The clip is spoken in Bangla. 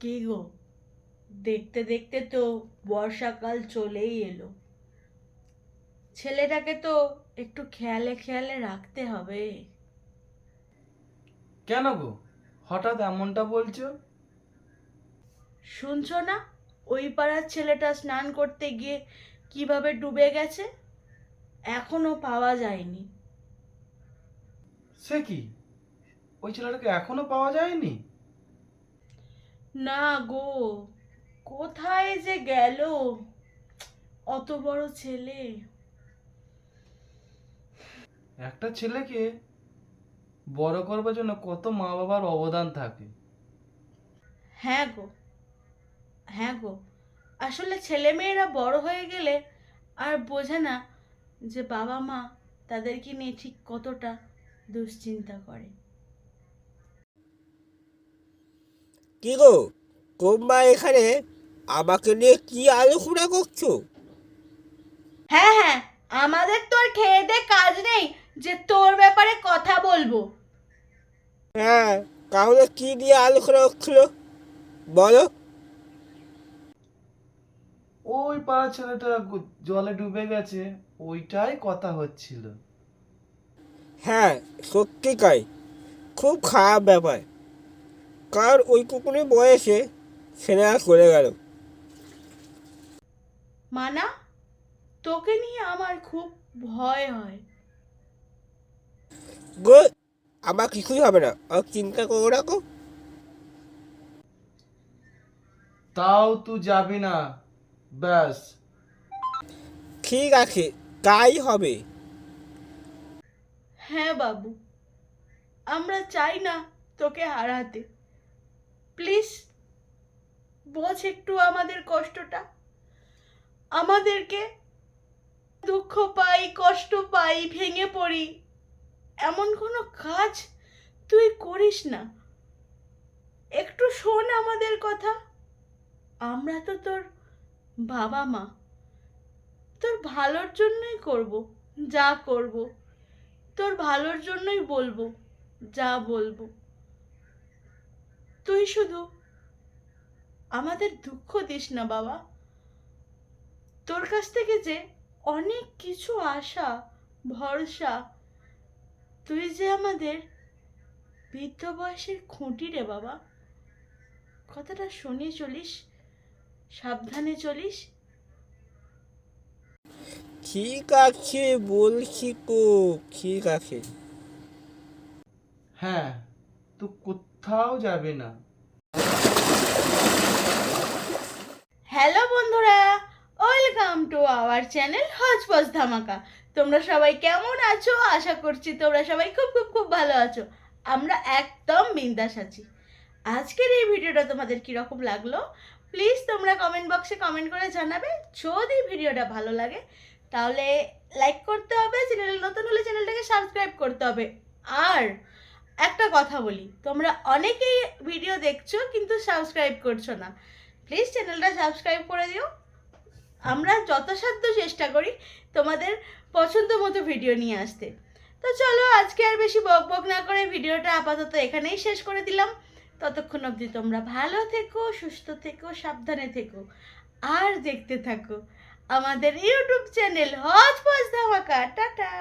কি গো? দেখতে দেখতে তো বর্ষাকাল চলেই এলো। ছেলেটাকে তো একটু খেয়ালে খেয়ালে রাখতে হবে। কেন গো? হঠাৎ এমনটা বলছো? শুনছো না? ওই পাড়ার ছেলেটা স্নান করতে গিয়ে কীভাবে ডুবে গেছে? এখনও পাওয়া যায়নি। সে কি? ওই ছেলেটাকে এখনও পাওয়া যায়নি? না গো কোথায় যে গেল? অত বড় ছেলে। একটা ছেলেকে বড় করবার জন্য কত মা বাবার অবদান থাকে। হ্যাঁ গো হ্যাঁ গো। আসলে ছেলেমেয়েরা বড় হয়ে গেলে আর বোঝে না যে বাবা মা তাদেরকে নিয়ে ঠিক কতটা দুশ্চিন্তা করে। কি গো? তোমরা এখানে আমাকে নিয়ে কি আলোচনা করছ? হ্যাঁ হ্যাঁ আমাদের তোর খেয়ে দে কাজ নেই যে তোর ব্যাপারে কথা বলব। হ্যাঁ তাহলে কি নিয়ে আলোচনা হচ্ছিল? বলো। ওই পাড়ার ছেলেটা জলে ডুবে গেছে ওইটাই কথা হচ্ছিল। হ্যাঁ সত্যি তাই। খুব খারাপ ব্যাপার। কার ওই কুকুরে বয়সে ছেলেরা চলে গেল? মানা তোকে নিয়ে আমার খুব ভয় হয়। গো আমার কিছুই হবে না। আর চিন্তা করো না গো। তাও তুই যাবি না ব্যাস। ঠিক আছে তাই হবে। হ্যাঁ বাবু আমরা চাই না তোকে হারাতে। প্লিজ, বোঝ একটু আমাদের কষ্টটা। আমাদেরকে দুঃখ পাই, কষ্ট পাই, ভেঙে পড়ি। এমন কোনো কাজ তুই করিস না। একটু শোন আমাদের কথা। আমরা তো তোর বাবা মা। তোর ভালোর জন্যই করব, যা করব। তোর ভালোর জন্যই বলব, যা বলব। তুই শুধু। আমাদের দুঃখ দিস না বাবা। তোর কাছ থেকে যে অনেক কিছু আশা ভরসা তুই যে আমাদের বৃদ্ধ বয়সের খুঁটি রে বাবা। কথাটা শুনে চলিস সাবধানে চলিস। ঠিক আছে বলছি তো ঠিক আছে। হ্যাঁ। তুই কোথাও যাবে না। হ্যালো বন্ধুরা, welcome to our channel hodgepodge Dhamaka. তোমরা সবাই কেমন আছো? আশা করছি তোমরা সবাই খুব খুব খুব ভালো আছো। আমরা একদম বিন্দাস আছি। আজকের এই ভিডিওটা তোমাদের কীরকম লাগল? প্লিজ তোমরা কমেন্ট বক্সে কমেন্ট করে জানাবে। যদি ভিডিওটা ভালো লাগে, তাহলে লাইক করতে হবে, চ্যানেল নতুন হলে চ্যানেলটাকে সাবস্ক্রাইব করতে হবে। আর একটা কথা বলি, তোমরা অনেকেই ভিডিও দেখছ কিন্তু সাবস্ক্রাইব করছ না। প্লিজ চ্যানেলটা সাবস্ক্রাইব করে দিও। আমরা যথাসাধ্য চেষ্টা করি তোমাদের পছন্দ মতো ভিডিও নিয়ে আসতে। তো চলো আজকে আর বেশি বক বক না করে ভিডিওটা আপাতত এখানেই শেষ করে দিলাম। ততক্ষণ অবধি তোমরা ভালো থেকো, সুস্থ থেকো, সাবধানে থেকো, আর দেখতে থাকো আমাদের YouTube channel hodgepodge Dhamaka tata!